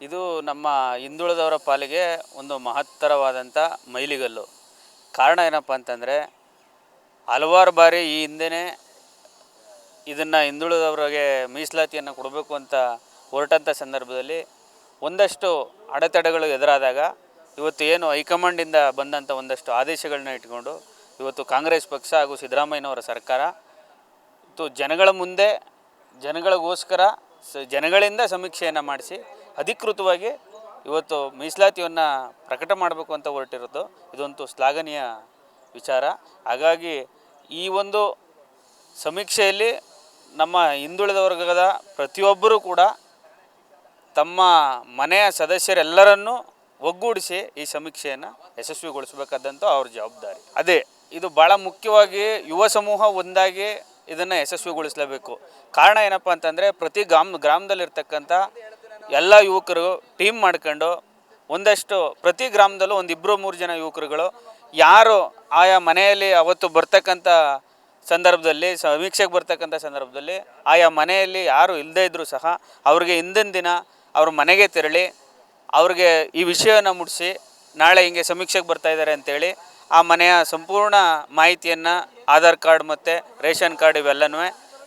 ಇದು ನಮ್ಮ ಹಿಂದುಳಿದವರ ಪಾಲಿಗೆ ಒಂದು ಮಹತ್ತರವಾದಂಥ ಮೈಲಿಗಲ್ಲು. ಕಾರಣ ಏನಪ್ಪ ಅಂತಂದರೆ, ಹಲವಾರು ಬಾರಿ ಈ ಹಿಂದೆಯೇ ಇದನ್ನು ಹಿಂದುಳಿದವ್ರಿಗೆ ಮೀಸಲಾತಿಯನ್ನು ಕೊಡಬೇಕು ಅಂತ ಹೊರಟಂಥ ಸಂದರ್ಭದಲ್ಲಿ ಒಂದಷ್ಟು ಅಡೆತಡೆಗಳು ಎದುರಾದಾಗ ಇವತ್ತು ಏನು ಹೈಕಮಾಂಡಿಂದ ಬಂದಂಥ ಒಂದಷ್ಟು ಆದೇಶಗಳನ್ನ ಇಟ್ಕೊಂಡು ಇವತ್ತು ಕಾಂಗ್ರೆಸ್ ಪಕ್ಷ ಹಾಗೂ ಸಿದ್ದರಾಮಯ್ಯನವರ ಸರ್ಕಾರ ಇವತ್ತು ಜನಗಳ ಮುಂದೆ, ಜನಗಳಿಗೋಸ್ಕರ ಸ, ಜನಗಳಿಂದ ಸಮೀಕ್ಷೆಯನ್ನು ಮಾಡಿಸಿ ಅಧಿಕೃತವಾಗಿ ಇವತ್ತು ಮೀಸಲಾತಿಯನ್ನು ಪ್ರಕಟ ಮಾಡಬೇಕು ಅಂತ ಹೊರಟಿರೋದು ಇದೊಂದು ಶ್ಲಾಘನೀಯ ವಿಚಾರ. ಹಾಗಾಗಿ ಈ ಒಂದು ಸಮೀಕ್ಷೆಯಲ್ಲಿ ನಮ್ಮ ಹಿಂದುಳಿದ ವರ್ಗದ ಪ್ರತಿಯೊಬ್ಬರೂ ಕೂಡ ತಮ್ಮ ಮನೆಯ ಸದಸ್ಯರೆಲ್ಲರನ್ನೂ ಒಗ್ಗೂಡಿಸಿ ಈ ಸಮೀಕ್ಷೆಯನ್ನು ಯಶಸ್ವಿಗೊಳಿಸಬೇಕಾದಂಥ ಅವ್ರ ಜವಾಬ್ದಾರಿ. ಅದೇ, ಇದು ಭಾಳ ಮುಖ್ಯವಾಗಿ ಯುವ ಸಮೂಹ ಒಂದಾಗಿ ಇದನ್ನು ಯಶಸ್ವಿಗೊಳಿಸಲೇಬೇಕು. ಕಾರಣ ಏನಪ್ಪ ಅಂತಂದರೆ ಪ್ರತಿ ಗ್ರಾಮ, ಗ್ರಾಮದಲ್ಲಿರ್ತಕ್ಕಂಥ ಎಲ್ಲ ಯುವಕರು ಟೀಮ್ ಮಾಡ್ಕೊಂಡು ಒಂದಷ್ಟು ಪ್ರತಿ ಗ್ರಾಮದಲ್ಲೂ ಒಂದು ಇಬ್ಬರು ಮೂರು ಜನ ಯುವಕರುಗಳು ಯಾರು ಆಯಾ ಮನೆಯಲ್ಲಿ ಅವತ್ತು ಬರ್ತಕ್ಕಂಥ ಸಂದರ್ಭದಲ್ಲಿ ಸಮೀಕ್ಷೆಗೆ ಬರ್ತಕ್ಕಂಥ ಸಂದರ್ಭದಲ್ಲಿ ಆಯಾ ಮನೆಯಲ್ಲಿ ಯಾರು ಇಲ್ಲದೇ ಇದ್ದರೂ ಸಹ ಅವ್ರಿಗೆ ಹಿಂದಿನ ದಿನ ಅವ್ರ ಮನೆಗೆ ತೆರಳಿ ಅವ್ರಿಗೆ ಈ ವಿಷಯವನ್ನು ಮುಟ್ಟಿಸಿ ನಾಳೆ ಹಿಂಗೆ ಸಮೀಕ್ಷೆಗೆ ಬರ್ತಾ ಇದ್ದಾರೆ ಅಂತೇಳಿ ಆ ಮನೆಯ ಸಂಪೂರ್ಣ ಮಾಹಿತಿಯನ್ನು ಆಧಾರ್ ಕಾರ್ಡ್ ಮತ್ತು ರೇಷನ್ ಕಾರ್ಡ್ ಇವೆಲ್ಲನೂ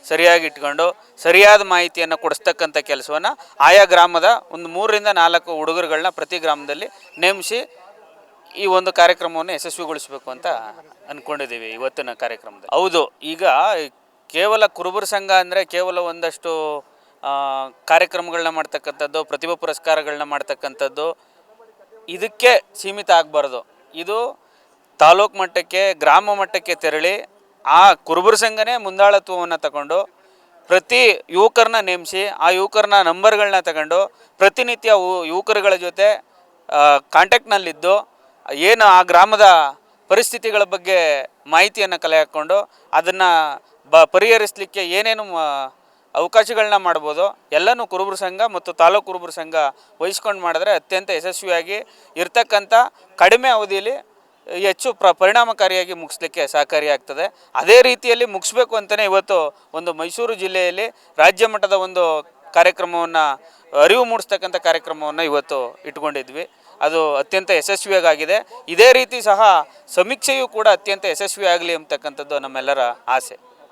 ಸರಿಯಾಗಿ ಇಟ್ಕೊಂಡು ಸರಿಯಾದ ಮಾಹಿತಿಯನ್ನು ಕೊಡಿಸ್ತಕ್ಕಂಥ ಕೆಲಸವನ್ನು ಆಯಾ ಗ್ರಾಮದ ಒಂದು ಮೂರರಿಂದ ನಾಲ್ಕು ಹುಡುಗರುಗಳನ್ನ ಪ್ರತಿ ಗ್ರಾಮದಲ್ಲಿ ನೇಮಿಸಿ ಈ ಒಂದು ಕಾರ್ಯಕ್ರಮವನ್ನು ಯಶಸ್ವಿಗೊಳಿಸಬೇಕು ಅಂತ ಅಂದ್ಕೊಂಡಿದ್ದೀವಿ ಇವತ್ತಿನ ಕಾರ್ಯಕ್ರಮದಲ್ಲಿ. ಹೌದು, ಈಗ ಕೇವಲ ಕುರುಬರ ಸಂಘ ಅಂದರೆ ಕೇವಲ ಒಂದಷ್ಟು ಕಾರ್ಯಕ್ರಮಗಳನ್ನ ಮಾಡ್ತಕ್ಕಂಥದ್ದು, ಪ್ರತಿಭಾ ಪುರಸ್ಕಾರಗಳನ್ನ ಮಾಡ್ತಕ್ಕಂಥದ್ದು ಇದಕ್ಕೆ ಸೀಮಿತ ಆಗಬಾರ್ದು. ಇದು ತಾಲೂಕು ಮಟ್ಟಕ್ಕೆ, ಗ್ರಾಮ ಮಟ್ಟಕ್ಕೆ ತೆರಳಿ ಆ ಕುರುಬರ ಸಂಘನೇ ಮುಂದಾಳತ್ವವನ್ನು ತಗೊಂಡು ಪ್ರತಿ ಯುವಕರನ್ನ ನೇಮಿಸಿ, ಆ ಯುವಕರನ್ನ ನಂಬರ್ಗಳನ್ನ ತಗೊಂಡು ಪ್ರತಿನಿತ್ಯ ಯುವಕರುಗಳ ಜೊತೆ ಕಾಂಟ್ಯಾಕ್ಟ್ನಲ್ಲಿದ್ದು, ಏನು ಆ ಗ್ರಾಮದ ಪರಿಸ್ಥಿತಿಗಳ ಬಗ್ಗೆ ಮಾಹಿತಿಯನ್ನು ಕಲೆ ಹಾಕ್ಕೊಂಡು ಅದನ್ನು ಬ, ಪರಿಹರಿಸಲಿಕ್ಕೆ ಏನೇನು ಅವಕಾಶಗಳನ್ನ ಮಾಡ್ಬೋದು, ಎಲ್ಲನೂ ಕುರುಬರ ಸಂಘ ಮತ್ತು ತಾಲೂಕು ಕುರುಬರ ಸಂಘ ವಹಿಸ್ಕೊಂಡು ಮಾಡಿದ್ರೆ ಅತ್ಯಂತ ಯಶಸ್ವಿಯಾಗಿ ಇರ್ತಕ್ಕಂಥ ಕಡಿಮೆ ಅವಧಿಯಲ್ಲಿ ಹೆಚ್ಚು ಪ್ರ ಪರಿಣಾಮಕಾರಿಯಾಗಿ ಮುಗಿಸ್ಲಿಕ್ಕೆ ಸಹಕಾರಿಯಾಗ್ತದೆ. ಅದೇ ರೀತಿಯಲ್ಲಿ ಮುಗಿಸ್ಬೇಕು ಅಂತಲೇ ಇವತ್ತು ಒಂದು ಮೈಸೂರು ಜಿಲ್ಲೆಯಲ್ಲಿ ರಾಜ್ಯ ಮಟ್ಟದ ಒಂದು ಕಾರ್ಯಕ್ರಮವನ್ನು, ಅರಿವು ಮೂಡಿಸ್ತಕ್ಕಂಥ ಕಾರ್ಯಕ್ರಮವನ್ನು ಇವತ್ತು ಇಟ್ಕೊಂಡಿದ್ವಿ. ಅದು ಅತ್ಯಂತ ಯಶಸ್ವಿಯಾಗಿದೆ ಇದೇ ರೀತಿ ಸಹ ಸಮೀಕ್ಷೆಯೂ ಕೂಡ ಅತ್ಯಂತ ಯಶಸ್ವಿಯಾಗಲಿ ಅಂತಕ್ಕಂಥದ್ದು ನಮ್ಮೆಲ್ಲರ ಆಸೆ.